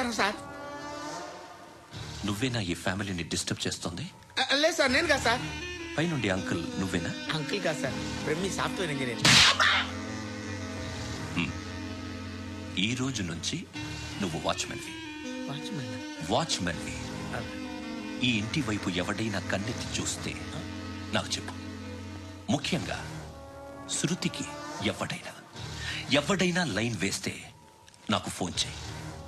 నమస్కారం సార్. నువ్వేనా ఈ ఫ్యామిలీని డిస్టర్బ్ చేస్తుంది? లేదు సార్ నేను కాదు సార్. పైనుండి అంకుల్ నువ్వేనా? అంకుల్ కాదు సార్. Brahmi software engineer. ఈ రోజు నుంచి నువ్వు వాచ్మెన్వి. వాచ్మెన్? వాచ్మెన్వి. ఈ ఇంటి వైపు ఎవడైనా కన్నెత్తి చూస్తే నాకు చెప్పు. ముఖ్యంగా శృతికి ఎవడైనా. ఎవడైనా లైన్ వేస్తే నాకు ఫోన్ చేయి.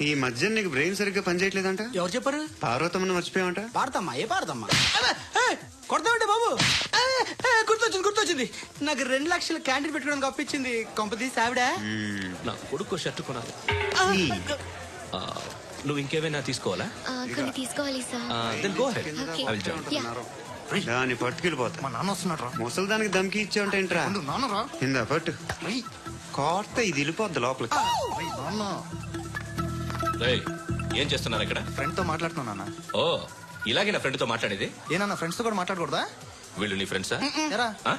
ఈ మధ్య నీకు బ్రెయిన్ సరిగ్గా పనిచేయట్లేదంట? ఎవరు చెప్పారు? పార్వతమ్మను మర్చిపోయావంట? పాడతామ్మా ఏ పాడతామ్మా కొడతామంటే బాబు? ఏ, ఏ, గుర్తొచ్చింది గుర్తొచ్చింది. నాకు రెండు లక్షల క్యాంటీన్ పెట్టుకోవడానికి అప్పించింది కొంపతీసి ఆవిడ. నా కొడుకు షర్ట్ కొనాలి. ఆ, నువ్వు ఇంకేమైనా తీసుకోవాలా? ఆ, కొన్ని తీసుకోవాలి sir. Then go ahead Okay. I will join Yeah. దాన్ని పట్టుకెళ్ళిపోతా. మా నాన్న వస్తున్నాడు రా ముసలి దానికి దమ్కి ఇచ్చావంట ఏంట్రా? నాన్న రా ఇందా పట్టు. కోర్త ఇది వెళ్ళిపోద్ది లోపలికి. రేయ్, ఏం చేస్తున్నారు ఇక్కడ? ఫ్రెండ్తో మాట్లాడుతున్నా నాన్న. ఓ ఇలాగే నా ఫ్రెండ్తో మాట్లాడేది? ఏ నాన్న ఫ్రెండ్స్తో కూడా మాట్లాడకూడదా? వీళ్ళు నీ ఫ్రెండ్సా ఎరా. ఆ?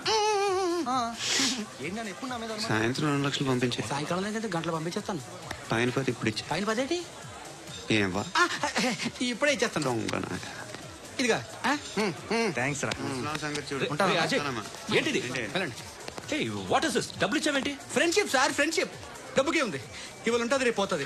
ఆ. ఏంటి నాన్న ఎప్పుడు నా మీద అనుమానం? సాయంత్రం రెండు లక్షలు పంపించే. సాయంకాలం దగ్గర గంటలు పంపించేస్తాను. పైన పోతే ఇప్పుడు ఇచ్చే. పైన పదేటి ఏం వా ఆ, ఇప్పుడే ఇచ్చేస్తాను. ఇదిగా. థ్యాంక్స్ రా. ఏంటిది? ఏంటి? వాట్ ఇస్ దిస్ డబ్బులు ఇచ్చావేంటి? ఫ్రెండ్షిప్ సార్ ఫ్రెండ్షిప్ డబ్బుకే ఉంది. ఇవాళ ఉంటుంది రేపు పోతుంది.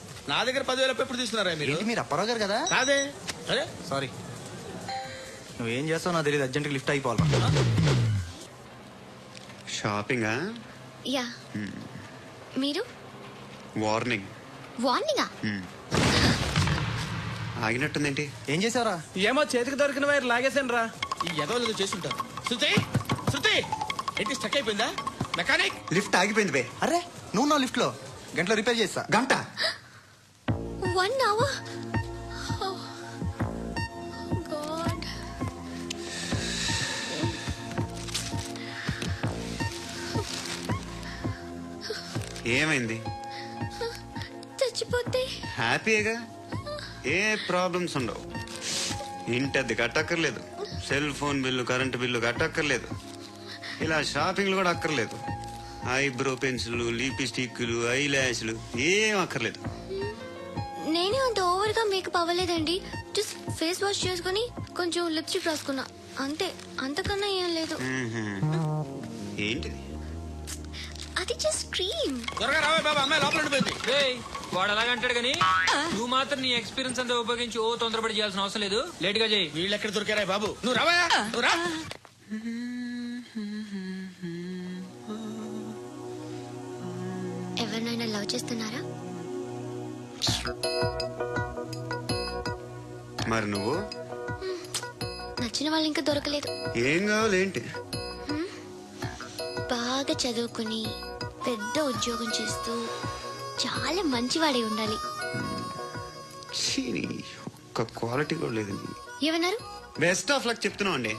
నా దగ్గర పదివేలు అప్పు ఎప్పుడు తీసుకున్నారా మీరు? ఏంటి మీరు అప్పారావు గారు కదా? కాదే. అరే. సారీ. నువ్వేం చేస్తావు నాకు తెలియదు అర్జెంట్గా లిఫ్ట్ అయిపోవాలి షాపింగా? యా. మీరు? వార్నింగ్. వార్నింగా? ఆగినట్టుందేంటి? ఏం చేసావురా ఏమో చేతికి దొరికిన వైర్ లాగేసాను రా ఈ ఎదవలు ఏదో చేస్తుంటారు శృతి! శృతి! ఏంటి స్టక్ అయిపోయిందా? మెకానిక్ లిఫ్ట్ ఆగిపోయింది బే. అరే నువ్వు నా లిఫ్ట్లో గంటలో రిపేర్ చేస్తా. గంట? వన్ అవర్ గాడ్ ఏమైంది? చచ్చిపోతే? హ్యాపీగా ఏ ప్రాబ్లమ్స్ ఉండవు. ఇంటి అద్దె కట్టక్కర్లేదు. Cell phone bill current bill కట్టక్కర్లేదు. ఇలా షాపింగ్లు కూడా అక్కర్లేదు. ఐబ్రో పెన్సిల్ లిప్స్టిక్లు ఐ ల్యాష్లు ఏం అక్కర్లేదు. ఓవర్గా మేకప్ అవ్వలేదండి. జస్ట్ ఫేస్ వాష్ చేసుకుని కొంచెం లిప్స్టిక్ రాసుకున్నా. అంతే అంతకన్నా ఏం లేదు. ఏంటిది? అది జస్ట్ క్రీమ్ త్వరగా రావే బాబా అమ్మాయి లోపల ఉండిపోయింది. వాడు అలాగ అంటాడు కానీ నువ్వు మాత్రం నీ ఎక్స్పీరియన్స్ అంతా ఉపయోగించి ఓ తొందరపడి చేయాల్సిన అవసరం లేదు. లేట్గా చేయి. వీళ్ళు ఎక్కడ దొరికారా బాబు? నువ్వు రావా? నువ్వు రా. ఎవరినైనా లవ్ చేస్తున్నారా? మరి నువ్వు? నచ్చిన వాళ్ళు ఇంకా దొరకలేదు. ఏం కావాలి ఏంటి బాగా చదువుకుని పెద్ద ఉద్యోగం చేస్తూ చాలా మంచివాడే ఉండాలి. ఒక్క క్వాలిటీ కూడా లేదు ఏమన్నారు? బెస్ట్ ఆఫ్ లక్ చెప్తున్నావు అండి.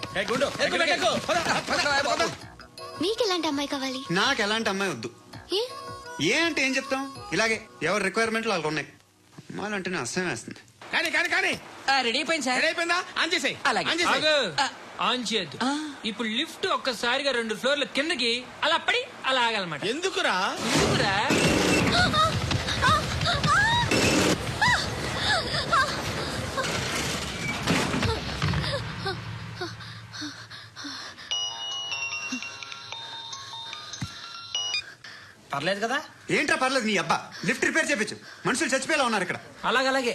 మీకు ఎలాంటి అమ్మాయి కావాలి? నాకు ఎలాంటి అమ్మాయి వద్దు. ఏ? ఏ అంటే ఏం చెప్తాం? ఇలాగే ఎవరి రిక్వైర్మెంట్లు వాళ్ళకు ఉన్నాయి అమ్మాయిలు అంటేనే అసహ్యం వేస్తుంది. కానీ కానీ కానీ. రెడీ అయిపోయింది సార్. రెడీ అయిపోయిందా? ఆన్ చేసేయ్. అలాగే. ఆన్ చేసేయ్. ఆగు. ఆన్ చేయద్దు. ఇప్పుడు లిఫ్ట్ ఒక్కసారిగా రెండు ఫ్లోర్ల కిందకి అలా పడి అలా ఆగాలన్నమాట. ఎందుకురా? ఎందుకురా? పర్లేదు కదా? ఏంట్రా పర్లేదు నీ అబ్బా. లిఫ్ట్ రిపేర్ చేపించు. మనుషులు చచ్చిపోయేలా ఉన్నారు ఇక్కడ. అలాగలాగే.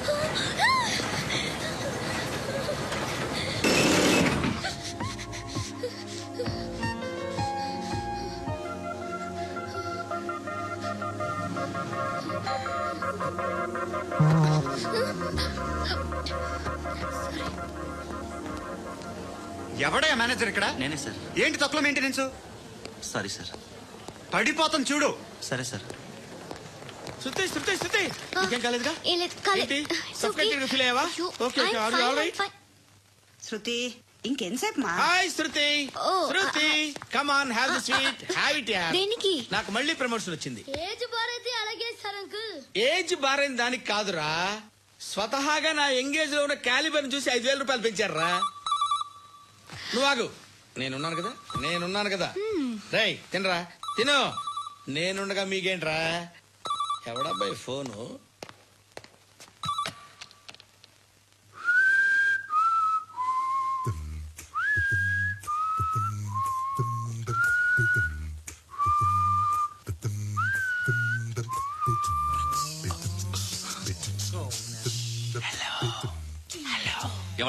ఎవడయ్యా మేనేజర్ ఇక్కడ? నేనే సార్. ఏంటి తక్కువ మెయింటెనెన్స్ సారీ సార్. పడిపోతాం చూడు. సరే సార్. శృతి శృతి శృతి! ఇంకేం కాలేదుగా? ఏం లేదు కాలేదు ఏంటి? It's Suffocated okay. feel అయ్యావా? అయ్యో, Okay, okay. I'm Are you fine, all I'm right? fine. Shruti ఇంకెంతసేపు మా? Hi Shruti. Oh, Shruti come on have the sweet have it దేనికి? నాకు మళ్ళీ ప్రమోషన్ వచ్చింది. ఏజ్ బారైతే అలాగే సార్ అంకుల్ ఏజ్ బారైన దానికి కాదురా. స్వతహాగా నా ఎంగేజ్లో ఉన్న క్యాలిబర్ చూసి ఐదు వేల రూపాయలు పెంచారా నువ్వు ఆగు. నేనున్నాను కదా? నేనున్నాను కదా? రై తినరా. తిను. నేనుండగా మీకేంట్రా? ఎవడబ్బాయి ఫోను?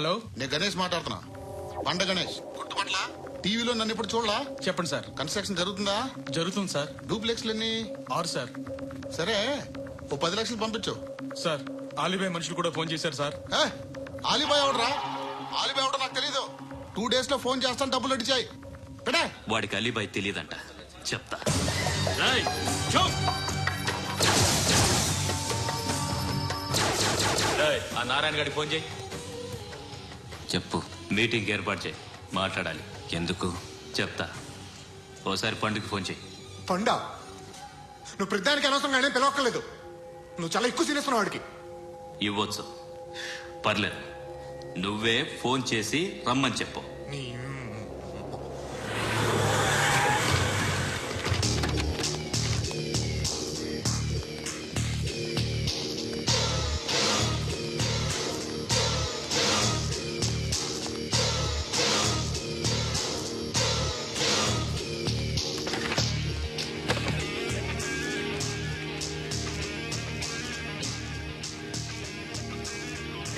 హలో? నేను గణేష్ మాట్లాడుతున్నా. పండ గణేష్. గుర్తుపట్ల టీవీలో నన్ను ఇప్పుడు చూడలా? చెప్పండి సార్. కన్స్ట్రక్షన్ జరుగుతుందా? జరుగుతుంది సార్. డూప్లెక్స్లు ఎన్ని? ఆరు సార్. సరే ఓ పది లక్షలు పంపించు. సార్ ఆలిబాయ్ మనుషులు కూడా ఫోన్ చేశారు సార్. ఏ, ఆలిబాయ్ ఎవడరా? ఆలిబాయ్ ఎవడో నాకు తెలీదు. టూ డేస్లో ఫోన్ చేస్తాను డబ్బులు అడిచాయి. పెడే వాడికి అలీబాయ్ తెలియదంట. చెప్తా. ఆ నారాయణ గారికి ఫోన్ చేయి. చెప్పు. మీటింగ్ ఏర్పాటు చేయి. మాట్లాడాలి. ఎందుకు? చెప్తా. ఓసారి పండుగ ఫోన్ చేయి. పండ? నువ్వు ప్రతిదానికి అనవసరంగానే పిలవక్కర్లేదు. నువ్వు చాలా ఎక్కువ సీనిస్తున్నావు వాడికి ఇవ్వచ్చు. పర్లేదు. నువ్వే ఫోన్ చేసి రమ్మని చెప్పు.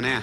né?